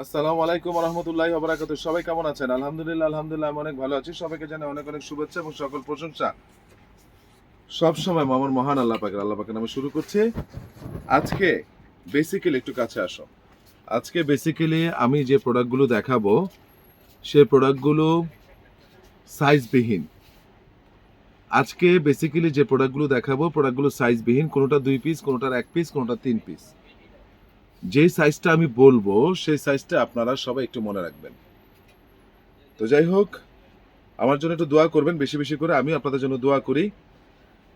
আসসালামু আলাইকুম রহমতুল্লাহ বরাকাত সবাই কেমন আছেন? আলহামদুলিল্লাহ আলহামদুলিল্লাহ, আমি অনেক ভালো আছি। সবাইকে জানাই অনেক অনেক শুভেচ্ছা এবং সকল প্রশংসা। সব সময় মামার মহান আল্লাহ পাকের আল্লাহ পাকের নামে শুরু করছি। আজকে বেসিক্যালি একটু কাছে আসো। আজকে বেসিক্যালি আমি যে প্রোডাক্টগুলো দেখাবো, সেই প্রোডাক্টগুলো সাইজবিহীন আজকে বেসিক্যালি যে প্রোডাক্টগুলো দেখাবো প্রোডাক্টগুলো সাইজবিহীন কোনোটা দুই পিস কোনোটার এক পিস কোনোটা তিন পিস যে সাইজটা আমি বলব, সেই সাইজটা আপনারা সবাই একটু মনে রাখবেন। তো যাই হোক, আমার জন্য একটু দোয়া করবেন, বেশি বেশি করে আমি আপনাদের জন্য দোয়া করি।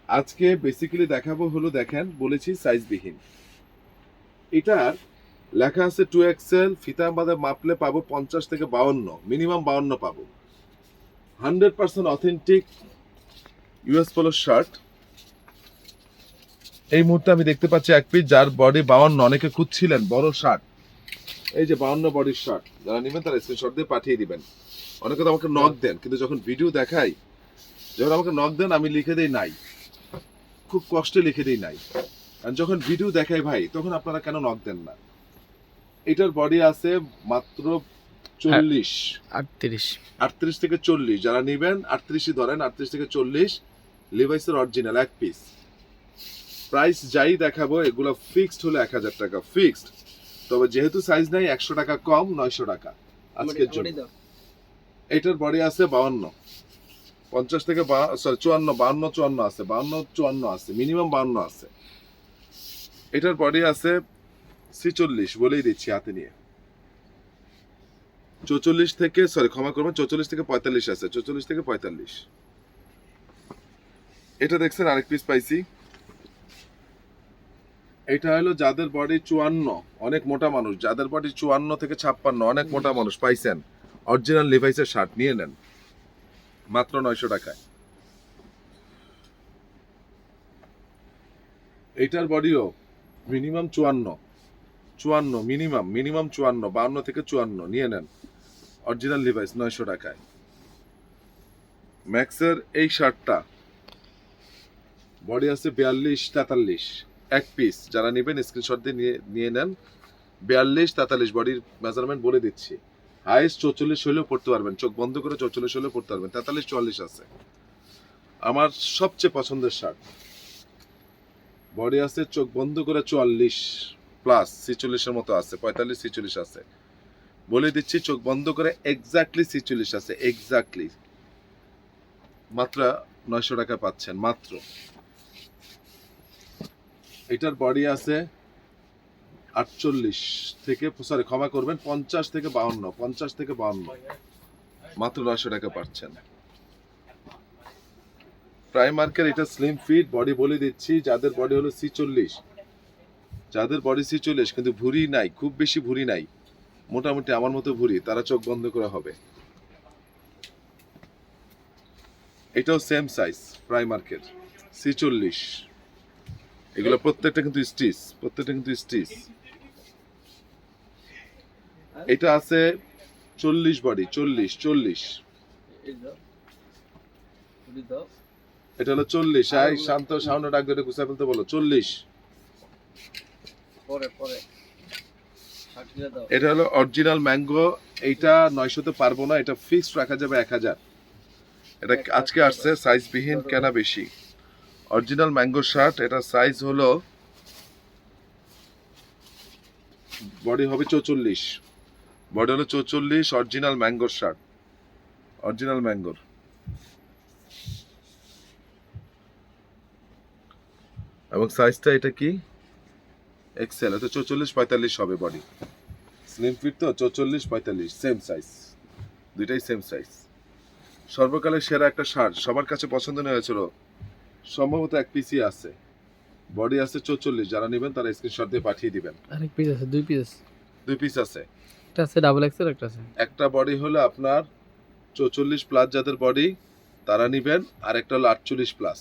আজকে বেসিক্যালি দেখাবো হলো, দেখেন, বলেছি সাইজবিহীন এটার লেখা আছে টু এক্সেল ফিতা বাদে মাপলে পাবো পঞ্চাশ থেকে বাউন্ন মিনিমাম বাউন্ন পাবো। Hundred percent authentic US polo shirt এই মুহূর্তে আমি দেখতে পাচ্ছি এক পিস যার বডি বাউন্ন অনেকে খুঁজছিলেন বড় শার্ট এই যে বাউন্ন বডির শার্ট যারা নেবেন তারা স্ক্রিনশট দিয়ে পাঠিয়ে দিবেন। অনেকে তো আমাকে নক দেন কিন্তু যখন ভিডিও দেখাই যখন আমাকে নক দেন আমি লিখে দেই নাই। খুব কষ্টে লিখে দেই নাই। আর যখন ভিডিও দেখাই ভাই তখন আপনারা কেন নক দেন না? এটার বডি আছে মাত্র চল্লিশ। আটত্রিশ। আটত্রিশ থেকে চল্লিশ যারা নেবেন আটত্রিশই ধরেন আটত্রিশ থেকে চল্লিশ লিভাইসের অরিজিনাল এক পিস প্রাইস যাই দেখাবো এগুলো ফিক্সড হলো এক হাজার টাকা ফিক্সড তবে যেহেতু সাইজ নাই একশো টাকা কম নয়শো টাকা আজকের জন্য। এটার বডি আছে বাউন্ন। পঞ্চাশ থেকে সরি চুয়ান্ন বাউন্ন চুয়ান্ন আছে বাউন্ন চুয়ান্ন আছে মিনিমাম বাউন্ন আছে। এটার বডি আছে ছিচল্লিশ বলেই দিচ্ছি হাতে নিয়ে। চৌচল্লিশ থেকে সরি ক্ষমা করবেন চৌচল্লিশ থেকে পঁয়তাল্লিশ আছে চৌচল্লিশ থেকে পঁয়তাল্লিশ। এটা দেখছেন আরেক পিস পাইছি। এটা হলো যাদের বডি চুয়ান্ন, অনেক মোটা মানুষ। যাদের বডি চুয়ান্ন থেকে ছাপ্পান্ন, অনেক মোটা মানুষ, পাইছেন। অরিজিনাল লিভাইসের শার্ট নিয়ে নেন। মাত্র নয়শো টাকায়। এইটার বডিও মিনিমাম চুয়ান্ন। চুয়ান্ন মিনিমাম মিনিমাম চুয়ান্ন, বাউন্ন থেকে চুয়ান্ন, নিয়ে নেন। অরিজিনাল লিভাইস নয়শো টাকায়। ম্যাক্সের এই শার্টটা বডি আছে বিয়াল্লিশ, তেতাল্লিশ। এক পিস যারা নেবেন স্ক্রিনশট দিয়ে নিয়ে নেন। বিয়াল্লিশ, তেতাল্লিশ বডির মেজারমেন্ট বলে দিচ্ছি। হাইস্ট চৌচল্লিশ হলেও পড়তে পারবেন। চোখ বন্ধ করে চৌচল্লিশ হলেও পড়তে পারবেন। তেতাল্লিশ, চুয়াল্লিশ আছে। আমার সবচেয়ে পছন্দের শার্ট বডি আছে চোখ বন্ধ করে চুয়াল্লিশ প্লাস ছিচল্লিশের মতো আছে। পঁয়তাল্লিশ, ছিচল্লিশ আছে। বলে দিচ্ছি চোখ বন্ধ করে এক্স্যাক্টলি ছিচল্লিশ আছে। এক্স্যাক্টলি মাত্র নয়শো টাকা পাচ্ছেন। মাত্র। এটার বডি আছে আটচল্লিশ থেকে সরি ক্ষমা করবেন, পঞ্চাশ থেকে বাউন্ন, পঞ্চাশ থেকে বাউন্ন। মাত্র নয়শো টাকা পাচ্ছেন। প্রাইমার্কের এটা স্লিম ফিট বডি বলে দিচ্ছি, যাদের বডি হলো ছিচল্লিশ। যাদের বডি ছিচল্লিশ, কিন্তু ভুঁড়ি নাই, খুব বেশি ভুঁড়ি নাই, মোটামুটি আমার মতো ভুঁড়ি, তারা চোখ বন্ধ করে হবে। এটাও সেম সাইজ প্রাইমার্কের ছিচল্লিশ। এগুলো প্রত্যেকটা কিন্তু স্টিচ প্রত্যেকটা কিন্তু স্টিচ। এটা আছে চল্লিশ বডি চল্লিশ চল্লিশ। এটা হলো চল্লিশ। আই শান্ত সাউন্ড ডাক ধরে গুছা ফেলতে বলো চল্লিশ। এটা হলো অরিজিনাল ম্যাঙ্গো এইটা নয়শোতে পারব না এটা ফিক্সড রাখা যাবে এক হাজার। এটা আজকে আসছে সাইজ বিহীন কেনা বেশি। অরিজিনাল ম্যাঙ্গো শার্ট এটা সাইজ হলো বডি হবে চৌচল্লিশ। বডি হলো চৌচল্লিশ অরিজিনাল ম্যাঙ্গোর শার্ট অরিজিনাল ম্যাঙ্গোর এবং সাইজটা এটা কি? এক্সেল এটা চৌচল্লিশ, পঁয়তাল্লিশ হবে বডি স্লিম ফিট তো চৌচল্লিশ, পঁয়তাল্লিশ সেম সাইজ দুইটাই সেম সাইজ সর্বকালের সেরা একটা শার্ট সবার কাছে পছন্দ হয়েছিল সম্ভবত এক পিসি আছে। বডি আছে চৌচল্লিশ যারা নেবেন তারা স্ক্রিনশট দিয়ে পাঠিয়ে দিবেন। আরেক পিস আছে দুই পিস দুই পিস আছে। একটা আছে ডাবল এক্সেল একটা আছে। একটা বডি হলো আপনার চৌচল্লিশ প্লাস যাদের বডি তারা নেবেন। আর একটা হলো আটচল্লিশ প্লাস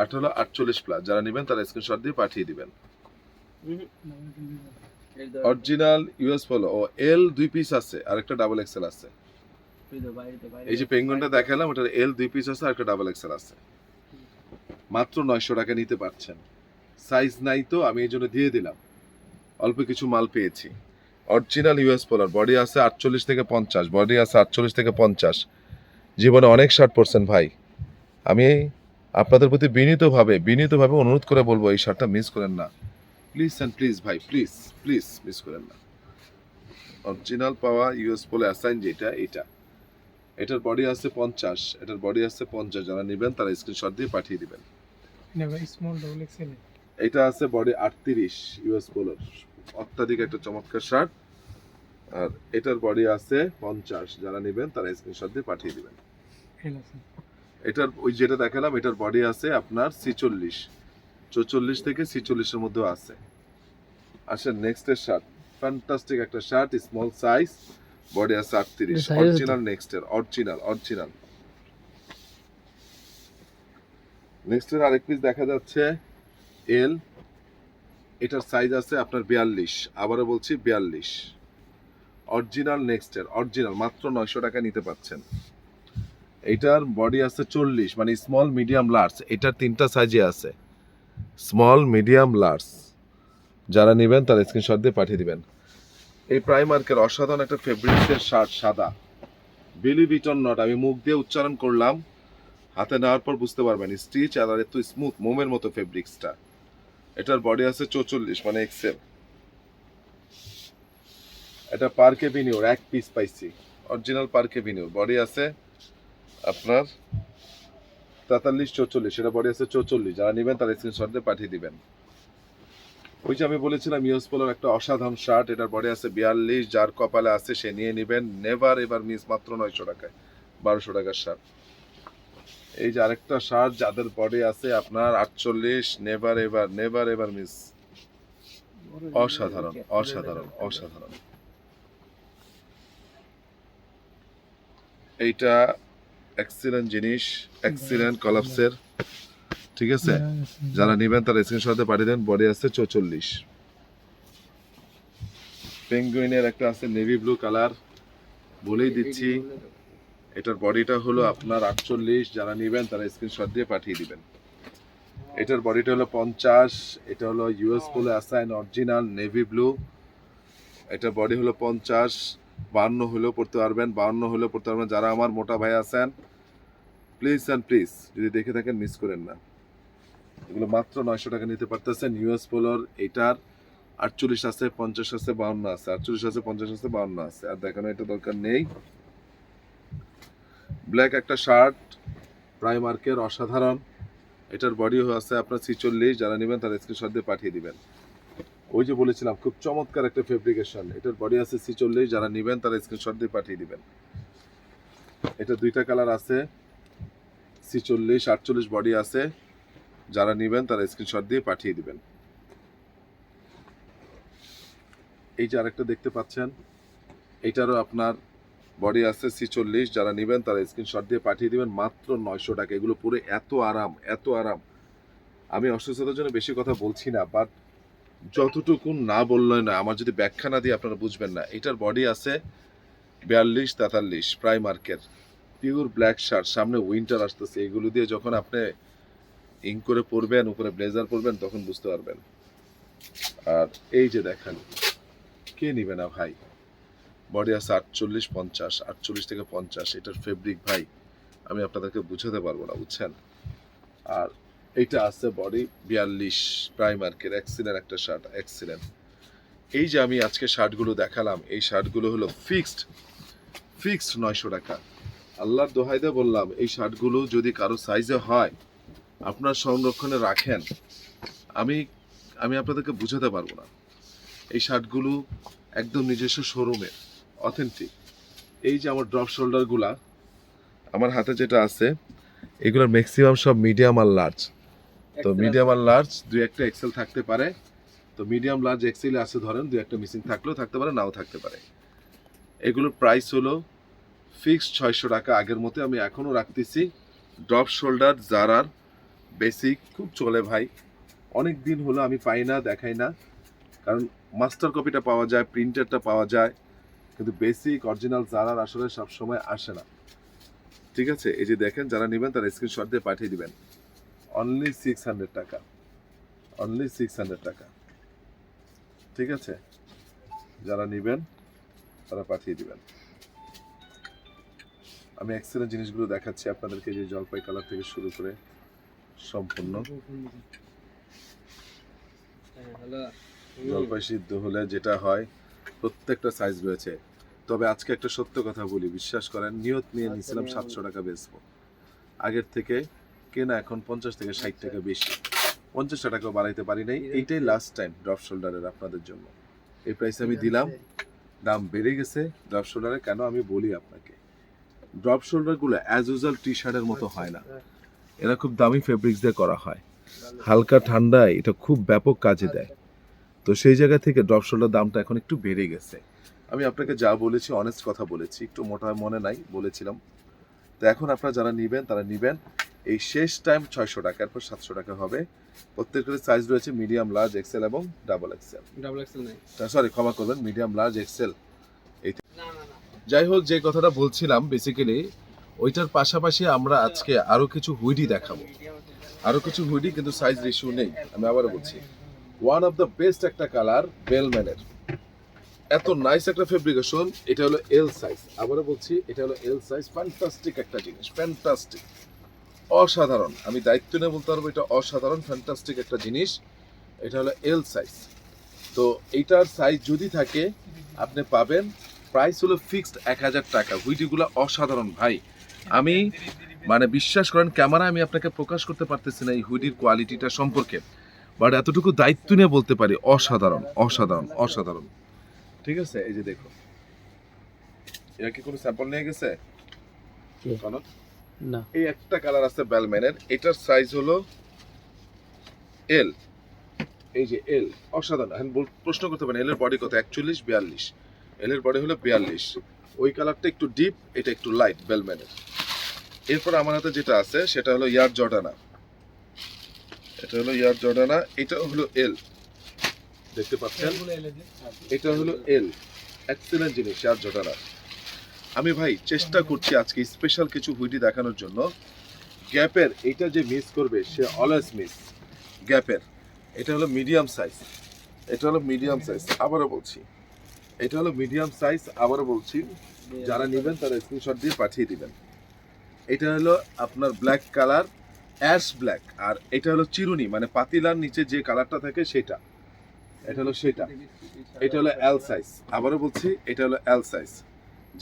আট হলো আটচল্লিশ প্লাস যারা নেবেন তারা স্ক্রিনশট দিয়ে পাঠিয়ে দিবেন। অরিজিনাল ইউএস ফলো ও এল দুই পিস আছে আর একটা ডাবল এক্সেল আছে। এই যে পেঙ্গুনটা দেখালাম ওটার এল দুই পিস আছে আর একটা ডাবল এক্সেল আছে। মাত্র নয়শো টাকা নিতে পারছেন। সাইজ নাই তো, আমি এই জন্য দিয়ে দিলাম। অল্প কিছু মাল পেয়েছি। অরিজিনাল ইউএস পোলার, বডি আছে আটচল্লিশ থেকে পঞ্চাশ, বডি আছে আটচল্লিশ থেকে পঞ্চাশ। জীবনে অনেক শার্ট পরছেন ভাই। আমি আপনাদের প্রতি বিনীতভাবে বিনীতভাবে অনুরোধ করে বলব, এই শার্টটা মিস করেন না। প্লিজ অ্যান্ড প্লিজ ভাই প্লিজ প্লিজ মিস করেন না। অরিজিনাল পাওয়া ইউএস পোলো অ্যাসাইন যেটা, এটা। এটার বডি আছে পঞ্চাশ, এটার বডি আছে পঞ্চাশ, যারা নেবেন তারা স্ক্রিনশট দিয়ে পাঠিয়ে দিবেন। স্মল ডবল এক্সেল এটা আছে বডি আটত্রিশ ইউএস পোলোর অত্যাধিক একটা চমৎকার শার্ট আর এটার বডি আছে পঞ্চাশ। যারা নেবেন তারা স্ক্রিনশট দিয়ে পাঠিয়ে দিবেন। এটার ওই যেটা দেখালাম এটার বডি আছে আপনার ছিচল্লিশ। চৌচল্লিশ থেকে ছিচল্লিশের মধ্যেও আছে। আসেন নেক্সটের শার্ট ফ্যান্টাস্টিক একটা শার্ট স্মল সাইজ বডি আছে আটত্রিশ। এটা size আছে তো? অরিজিনাল অরিজিনাল অরিজিনাল নেক্সটের আরেক পিস দেখা যাচ্ছে এল এটার সাইজ আছে আপনার বিয়াল্লিশ, আবারও বলছি বিয়াল্লিশ। অরিজিনাল নেক্সটের অরিজিনাল মাত্র নয়শো টাকা নিতে পাচ্ছেন। এটার বডি আছে চল্লিশ মানে স্মল মিডিয়াম লার্জ এটার তিনটা সাইজে আছে। স্মল মিডিয়াম লার্জ যারা নেবেন তারা স্ক্রিনশট দিয়ে পাঠিয়ে দিবেন। এই প্রাইমার্কের অসাধারণ একটা ফেব্রিক্সের শার্ট সাদা। বিলি বিটন নট আমি মুখ দিয়ে উচ্চারণ করলাম। হাতে নেওয়ার পর বুঝতে পারবেন স্টিচ আর এত স্মুথ মোমের মতো ফেব্রিক্সটা এটার বডি আছে চৌচল্লিশ মানে এক্সেল এটা পার্কে বিনিয়োর এক পিস পাইছি। অরিজিনাল পার্কে বিনিয়োর বডি আছে আপনার তেতাল্লিশ, চৌচল্লিশ। সেটা বডি আছে চৌচল্লিশ। যারা নেবেন তারা স্ক্রিনশট দিয়ে পাঠিয়ে দিবেন। ওই যে আমি বলেছিলাম ইউএস পোলোর একটা অসাধারণ শার্ট এটার বডি আছে বিয়াল্লিশ, যার কপালে আছে সে নিয়ে নেবেন। নেভার এবার মিস মাত্র নয়শো টাকায়, বারোশো টাকার শার্ট এই যে আরেকটা শার্ট যাদের বডি আছে আপনার আটচল্লিশ নেভার এবার নেভার এবার মিস অসাধারণ অসাধারণ অসাধারণ। এইটা এক্সিলেন্ট জিনিস এক্সিলেন্ট কলাপসের ঠিক আছে? যারা নেবেন তারা স্ক্রিনশটে পাঠিয়ে দেন বডি আছে চৌচল্লিশ। পেঙ্গুইনের একটা আছে নেভি ব্লু কালার বলেই দিচ্ছি। এটার বডিটা হলো আপনার আটচল্লিশ, যারা নেবেন তারা স্ক্রিনশট দিয়ে পাঠিয়ে দিবেন। এটার বডিটা হলো পঞ্চাশ, এটা হলো US Polo Assn original navy blue এটার বডি হলো পঞ্চাশ, বান্ন হলেও পড়তে পারবেন, বান্ন হলেও পড়তে পারবেন। যারা আমার মোটা ভাই আছেন প্লিজ অ্যান্ড প্লিজ যদি দেখে থাকেন মিস করেন না। এগুলো মাত্র নয়শো টাকা নিতে পারতেছেন ইউএস পোলোর এটার আটচল্লিশ আছে, পঞ্চাশ আছে বাউন্ন আছে। আটচল্লিশ আছে, পঞ্চাশ আছে বাউন্ন আছে। আর দেখানো এটা দরকার নেই। ব্ল্যাক একটা শার্ট, প্রাইমার্কের অসাধারণ। এটার বডি আছে আপনার ছিচল্লিশ, যারা নেবেন তারা স্ক্রিনশট দিয়ে পাঠিয়ে দিবেন। ওই যে বলেছিলাম, খুব চমৎকার একটা ফেব্রিকেশন এটার বডি আছে ছিচল্লিশ, যারা নেবেন তারা স্ক্রিনশট দিয়ে পাঠিয়ে দিবেন। এটা দুইটা কালার আছে, ছিচল্লিশ, আটচল্লিশ বডি আছে। যারা নেবেন তারা স্ক্রিনশট দিয়ে পাঠিয়ে দিবেন। এই যে আরেকটা দেখতে পাচ্ছেন এইটারও আপনার বডি আছে ছিচল্লিশ, যারা নেবেন তারা স্ক্রিনশট দিয়ে পাঠিয়ে দেবেন, মাত্র নয়শো টাকা। এগুলো পুরো এত আরাম এত আরাম। আমি অসুস্থতার জন্য বেশি কথা বলছি না বাট যতটুকু না বললে না আমার যদি ব্যাখ্যা না দিয়ে আপনারা বুঝবেন না, এটার বডি আছে বিয়াল্লিশ, তেতাল্লিশ প্রাইমার্কের পিওর ব্ল্যাক শার্ট সামনে উইন্টার আসতেছে, এগুলো দিয়ে যখন আপনি ইং করে পরবেন, উপরে ব্লেজার পরবেন, তখন বুঝতে পারবেন। আর এই যে দেখেন, কে নিবে না ভাই? বডি আছে আটচল্লিশ পঞ্চাশ, আটচল্লিশ থেকে পঞ্চাশ, এটার ফেব্রিক ভাই, আমি আপনাদেরকে বুঝাতে পারব না, বুঝছেন? আর এইটা আছে বডি বিয়াল্লিশ প্রাইমার্কের এক্সিলেন্ট একটা শার্ট এক্সিলেন্ট এই যে আমি আজকে শার্টগুলো দেখালাম, এই শার্টগুলো হলো ফিক্সড ফিক্সড নয়শো টাকা। আল্লাহর দোহাইদে বললাম, এই শার্টগুলো যদি কারও সাইজে হয়, আপনার সংরক্ষণে রাখেন, আমি আমি আপনাদেরকে বুঝাতে পারব না। এই শার্টগুলো একদম নিজস্ব শোরুমের অথেন্টিক এই যে আমার ড্রপ শোল্ডারগুলা আমার হাতে যেটা আছে এগুলোর ম্যাক্সিমাম সব মিডিয়াম আর লার্জ তো মিডিয়াম আর লার্জ দুই একটা এক্সেল থাকতে পারে। তো মিডিয়াম লার্জ এক্সেল আছে ধরেন দুই একটা মিসিং থাকলেও থাকতে পারে নাও থাকতে পারে। এগুলোর প্রাইস হলো ফিক্সড ছয়শো টাকা আগের মতো। আমি এখনও রাখতেছি। ড্রপ শোল্ডার জারার বেসিক খুব চলে ভাই। অনেক দিন হলো আমি পাই না দেখাই না। কারণ মাস্টার কপিটা পাওয়া যায় প্রিন্টারটা পাওয়া যায়। কিন্তু বেসিক অরিজিনাল জারার আসলে সব সময় আসে না। ঠিক আছে? এই যে দেখেন যারা নেবেন তারা স্ক্রিনশট দিয়ে পাঠিয়ে দিবেন। অনলি সিক্স হান্ড্রেড টাকা। অনলি সিক্স হান্ড্রেড টাকা। ঠিক আছে? যারা নেবেন তারা পাঠিয়ে দিবেন। আমি এক্সেলেন্ট জিনিসগুলো দেখাচ্ছি আপনাদেরকে যে জলপাই কালার থেকে শুরু করে সম্পূর্ণ। জলপাই সিদ্ধ হলে যেটা হয় প্রত্যেকটা সাইজ রয়েছে। তবে আজকে একটা সত্য কথা বলি বিশ্বাস করেন নিয়ত নিয়ে নিয়েছিলাম সাতশো টাকা বেচবো। আগের থেকে কেনা এখন পঞ্চাশ থেকে ষাট টাকা বেশি। পঞ্চাশ টাকাও বাড়াইতে পারি নাই এইটাই লাস্ট টাইম ড্রপ শোল্ডারের আপনাদের জন্য। এই প্রাইস আমি দিলাম দাম বেড়ে গেছে ড্রপ শোল্ডারে কেন আমি বলি আপনাকে? ড্রপ শোল্ডারগুলো অ্যাজ ইউজুয়াল টি শার্টের মতো হয় না। এরা খুব দামি ফেব্রিক্স দিয়ে করা হয়। হালকা ঠান্ডায় এটা খুব ব্যাপক কাজে দেয়। তো সেই জায়গা থেকে ড্রপ শোল্ডার দামটা এখন একটু বেড়ে গেছে। আমি আপনাকে যা বলেছি অনেস্ট কথা বলেছি একটু মোটা মনে নাই বলেছিলাম। তো এখন আপনারা যারা নিবেন তারা নিবেন। এই শেষ টাইম ছয়শো টাকা এরপর সাতশো টাকা হবে। প্রত্যেকের সাইজ রয়েছে মিডিয়াম লার্জ এক্সেল এবং ডাবল এক্সেল ডাবল এক্সেল নাই। সরি ক্ষমা করবেন মিডিয়াম লার্জ এক্সেল এই যাই হোক যে কথাটা বলছিলাম বেসিক্যালি ওইটার পাশাপাশি আমরা আজকে আরও কিছু হুইডি দেখাবো। আরও কিছু হুইডি কিন্তু সাইজ রেশিও নেই আমি আবারও বলছি। ওয়ান অফ দ্য বেস্ট একটা কালার বেলম্যানের এত নাইস একটা ফেব্রিকেশন এটা হলো এল সাইজ আবারও বলছি, এটা হলো এল সাইজ ফ্যান্টাস্টিক একটা জিনিস ফ্যান্টাস্টিক অসাধারণ। আমি দায়িত্ব নিয়ে বলতে পারব, এটা অসাধারণ ফ্যান্টাস্টিক একটা জিনিস। এটা হলো এল সাইজ তো এইটার সাইজ যদি থাকে, আপনি পাবেন। প্রাইস হলো ফিক্সড এক হাজার টাকা। হুইডিগুলো অসাধারণ ভাই। আমি মানে বিশ্বাস করেন ক্যামেরা আমি আপনাকে প্রকাশ করতে পারতেছি না এই হুইডির কোয়ালিটিটা সম্পর্কে। বাট এতটুকু দায়িত্ব নিয়ে বলতে পারি, অসাধারণ অসাধারণ অসাধারণ। ঠিক আছে? এই যে দেখো। এরা কি কোনো স্যাম্পল নিয়ে গেছে? না। এই একটা কালার আছে ব্যালম্যানের এটার সাইজ হলো এল এই যে এল অসাধারণ। এখন প্রশ্ন করতে পারেন এল এর বডি কত? একচল্লিশ বিয়াল্লিশ। এল এর বডি হলো বিয়াল্লিশ। ওই কালারটা একটু ডিপ এটা একটু লাইট বেলম্যানের এরপর আমার হাতে যেটা আছে সেটা হলো ইয়ার জর্ডানা। এটা হলো ইয়ার জর্ডানা এটা হলো এল দেখতে পাচ্ছেন? এটা হলো এল এক্সেলেন্ট জিনিস ইয়ার জর্ডানা আমি ভাই চেষ্টা করছি আজকে স্পেশাল কিছু হুইডি দেখানোর জন্য। গ্যাপের এটা যে মিস করবে সে অলওয়েজ মিস গ্যাপের এটা হলো মিডিয়াম সাইজ এটা হলো মিডিয়াম সাইজ আবারও বলছি। এটা হলো মিডিয়াম সাইজ আবারও বলছি। যারা নেবেন তারা স্ক্রিনশট দিয়ে পাঠিয়ে দিবেন। এটা হলো আপনার ব্ল্যাক কালার অ্যাশ ব্ল্যাক আর এটা হলো চিরুনি মানে পাতিলার নিচে যে কালারটা থাকে সেটা। এটা হলো সেটা। এটা হলো এল সাইজ আবারও বলছি, এটা হলো এল সাইজ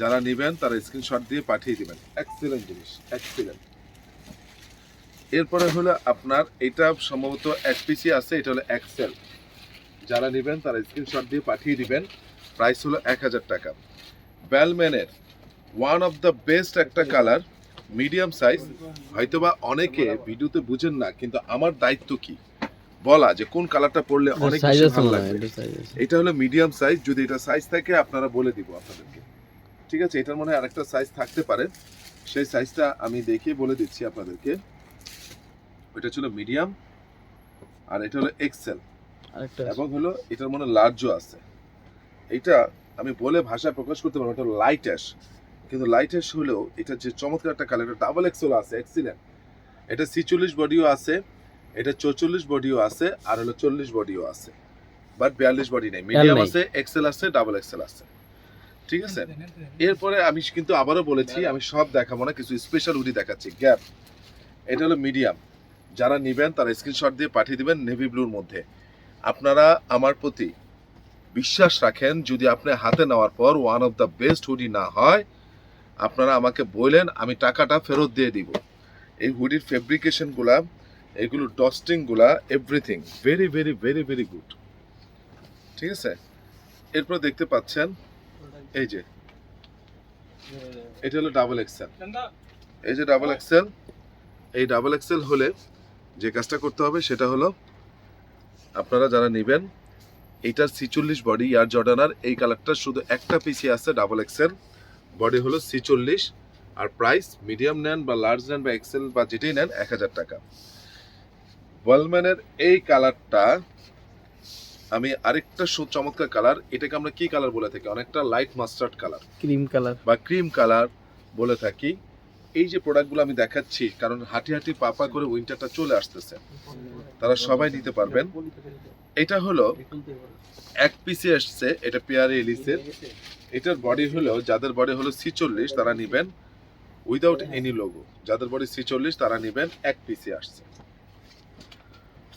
যারা নেবেন, তারা স্ক্রিনশট দিয়ে পাঠিয়ে দিবেন। এক্সিলেন্ট জিনিস এক্সিলেন্ট এরপরে হলো আপনার, এটা সম্ভবত এক পিসি আছে, এটা হলো এক্সেল যারা নেবেন, তারা স্ক্রিনশট দিয়ে পাঠিয়ে দিবেন। প্রাইস হলো এক হাজার টাকা। ব্যালম্যানের ওয়ান অফ দ্য বেস্ট একটা কালার মিডিয়াম সাইজ হয়তোবা অনেকে ভিডিওতে বুঝেন না, কিন্তু আমার দায়িত্ব কি? বলা যে কোন কালারটা পরলে অনেক সাইজ বেশি ভালো লাগবে। এটা এটা হলো মিডিয়াম সাইজ যদি এটা সাইজ থাকে আপনারা বলে দিব আপনাদেরকে। ঠিক আছে? এটার মনে হয় আরেকটা সাইজ থাকতে পারে। সেই সাইজটা আমি দেখিয়ে বলে দিচ্ছি আপনাদেরকে। ওইটা ছিল মিডিয়াম আর এটা হলো এক্সেল আরেকটা এবং হলো এটার মনে লার্জও আছে। এটা আমি বলে ভাষায় প্রকাশ করতে পারব এটা লাইট অ্যাশ কিন্তু লাইট অ্যাশ হলেও এটা যে চমৎকার একটা কালার এটা ডাবল এক্সেল আছে এক্সিলেন্ট এটা ছিচল্লিশ বডিও আছে। এটা চৌচল্লিশ বডিও আছে আর হলো চল্লিশ বডিও আছে। বাট বিয়াল্লিশ বডি নেই। মিডিয়াম আছে এক্সেল আছে ডাবল এক্সেল আছে। ঠিক আছে? এরপরে আমি কিন্তু আবারও বলেছি আমি সব দেখাবো না কিছু স্পেশাল উডি দেখাচ্ছি। গ্যাপ এটা হলো মিডিয়াম যারা নেবেন তারা স্ক্রিনশট দিয়ে পাঠিয়ে দিবেন নেভি ব্লুর মধ্যে। আপনারা আমার প্রতি বিশ্বাস রাখেন যদি আপনি হাতে নেওয়ার পর one of the best hoodie না হয় আপনারা আমাকে বললেন আমি টাকাটা ফেরত দিয়ে দিব। এই হুডির ফেব্রিকেশনগুলা এগুলো ডস্টিংগুলা everything very very very very good ঠিক আছে? এরপর দেখতে পাচ্ছেন, এই যে, এটা হলো ডাবল এক্সেল এই যে ডাবল এক্সেল এই ডাবল এক্সেল হলে যে কাজটা করতে হবে সেটা হলো, আপনারা যারা নেবেন এইটার ছিচল্লিশ বডি ইয়ার জর্ডানার, এই কালারটা শুধু একটা পিসি আছে ডাবল এক্সেল বডি হলো ছিচল্লিশ, আর প্রাইস মিডিয়াম নেন বা লার্জ নেন বা এক্সেল বা যেটাই নেন, এক হাজার টাকা। ওয়ালম্যানের এই কালারটা আমি আরেকটা সু- চমৎকার কালার এটাকে আমরা কি কালার বলে থাকি? অনেকটা light mustard colour cream colour বা ক্রিম কালার বলে থাকি। এই যে প্রোডাক্টগুলো আমি দেখাচ্ছি কারণ হাঁটি হাঁটি পাপা করে উইন্টারটা চলে আসতেছে। তারা সবাই নিতে পারবেন। এটা হলো এক পিসে আসছে এটা পেয়ারে এলিসের এটার বডি হলো যাদের বডি হলো ছিচল্লিশ তারা নিবেন উইদাউট এনি লোগো যাদের বডি ছিচল্লিশ তারা নিবেন এক পিসে আসছে।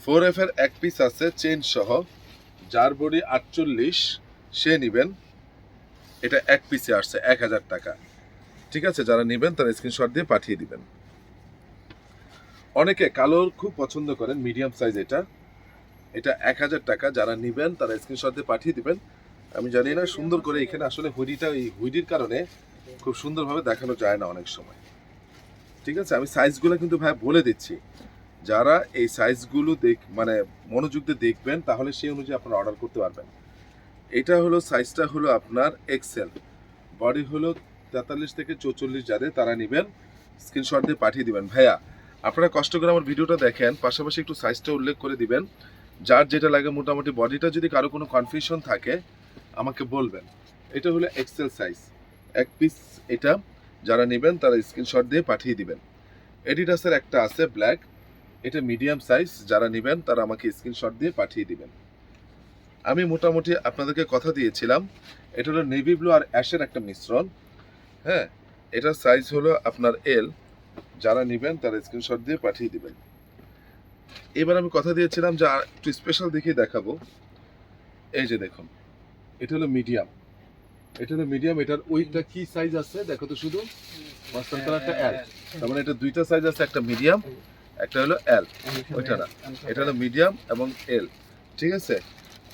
ফোর এফ এর এক পিস আছে চেন সহ। যার বডি আটচল্লিশ, সে নিবেন। এটা এক পিসে আসছে, এক হাজার টাকা। ঠিক আছে, যারা নেবেন, তারা স্ক্রিনশট দিয়ে পাঠিয়ে দিবেন। অনেকে কালোর খুব পছন্দ করেন মিডিয়াম সাইজ এটা। এটা এক হাজার টাকা, যারা নেবেন, তারা স্ক্রিনশট দিয়ে পাঠিয়ে দিবেন। আমি জানি না, সুন্দর করে এখানে আসলে হুডিটা এই হুডির কারণে খুব সুন্দরভাবে দেখানো যায় না অনেক সময়। ঠিক আছে, আমি সাইজগুলো কিন্তু ভাই বলে দিচ্ছি। যারা এই সাইজগুলো দেখ মানে মনোযোগ দিয়ে দেখবেন, তাহলে সেই অনুযায়ী আপনারা অর্ডার করতে পারবেন। এটা হলো সাইজটা হলো আপনার এক্সেল বডি হলো তেতাল্লিশ থেকে চৌচল্লিশ যাদের, তারা নেবেন। স্ক্রিনশট দিয়ে পাঠিয়ে দিবেন। ভাইয়া, আপনারা কষ্ট করে আমার ভিডিওটা দেখেন, পাশাপাশি একটু সাইজটা উল্লেখ করে দিবেন। যার যেটা লাগে মোটামুটি বডিটা যদি কারও কোনো কনফিউশন থাকে, আমাকে বলবেন। এটা হলো এক্সেল সাইজ এক পিস এটা, যারা নেবেন, তারা স্ক্রিনশট দিয়ে পাঠিয়ে দিবেন। এডিডাসের একটা আছে ব্ল্যাক এটা মিডিয়াম সাইজ যারা নেবেন তারা আমাকে স্ক্রিনশট দিয়ে পাঠিয়ে দিবেন। আমি মোটামুটি আপনাদেরকে কথা দিয়েছিলাম এটা হলো নেভি ব্লু আর অ্যাশের একটা মিশ্রণ। হ্যাঁ এটার সাইজ হলো আপনার এল যারা নেবেন তারা স্ক্রিনশট দিয়ে পাঠিয়ে দিবেন। এবার আমি কথা দিয়েছিলাম যে একটু স্পেশাল দেখিয়ে দেখাবো। এই যে দেখুন এটা হলো মিডিয়াম এটা হলো মিডিয়াম এটার ওইটা কি সাইজ আছে? দেখো তো শুধু। মাস্টার কালারটা এল তার মানে এটা দুইটা সাইজ আছে একটা মিডিয়াম একটা হলো এল ওইটা না। এটা হলো মিডিয়াম এবং এল ঠিক আছে?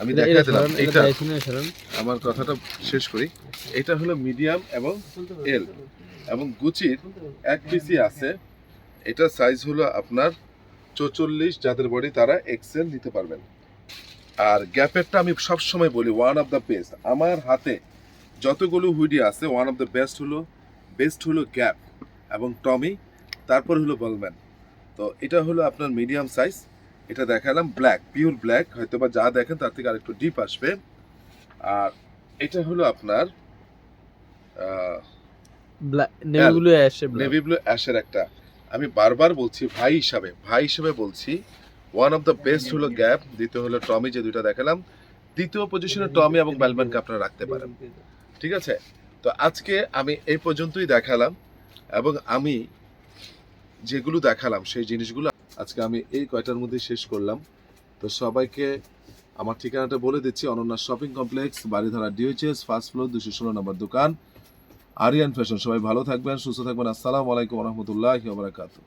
আমি দেখা দিলাম এটা। আমার কথাটা শেষ করি। এটা হলো মিডিয়াম এবং এল এবং গুচির এক পিসি আছে। এটা সাইজ হলো আপনার চৌচল্লিশ যাদের বডি তারা এক্সেল নিতে পারবেন। আর গ্যাপেরটা আমি সবসময় বলি ওয়ান অফ দ্য বেস্ট আমার হাতে যতগুলো হুইডি আছে ওয়ান অফ দ্য বেস্ট হলো বেস্ট হলো গ্যাপ এবং টমি তারপর হলো বলম্যান তো এটা হলো আপনার মিডিয়াম সাইজ এটা দেখালাম ব্ল্যাক পিওর ব্ল্যাক হয়তো বা যা দেখেন তার থেকে আরেকটু ডিপ আসবে। আর এটা হলো আপনার ব্লা- এ আসে black। নেভি ব্লু অ্যাশের একটা। আমি বারবার বলছি ভাই হিসাবে ভাই হিসাবে বলছি ওয়ান অফ দ্য বেস্ট হলো গ্যাপ দ্বিতীয় হলো টমি যে দুইটা দেখালাম। দ্বিতীয় পজিশনে টমি এবং ব্যালম্যানকে আপনারা রাখতে পারেন। ঠিক আছে? তো আজকে আমি এই পর্যন্তই দেখালাম এবং আমি যেগুলো দেখালাম, সেই জিনিসগুলো আজকে আমি এই কয়টার মধ্যে শেষ করলাম। তো সবাইকে আমার ঠিকানাটা বলে দিচ্ছি, Ananya shopping complex Baridhara DOHS first floor দুশো ষোলো নম্বর দোকান, আরিয়ান ফ্যাশন। সবাই ভালো থাকবেন, সুস্থ থাকবেন। আসসালামু আলাইকুম রহমতুল্লাহ বারাকাতু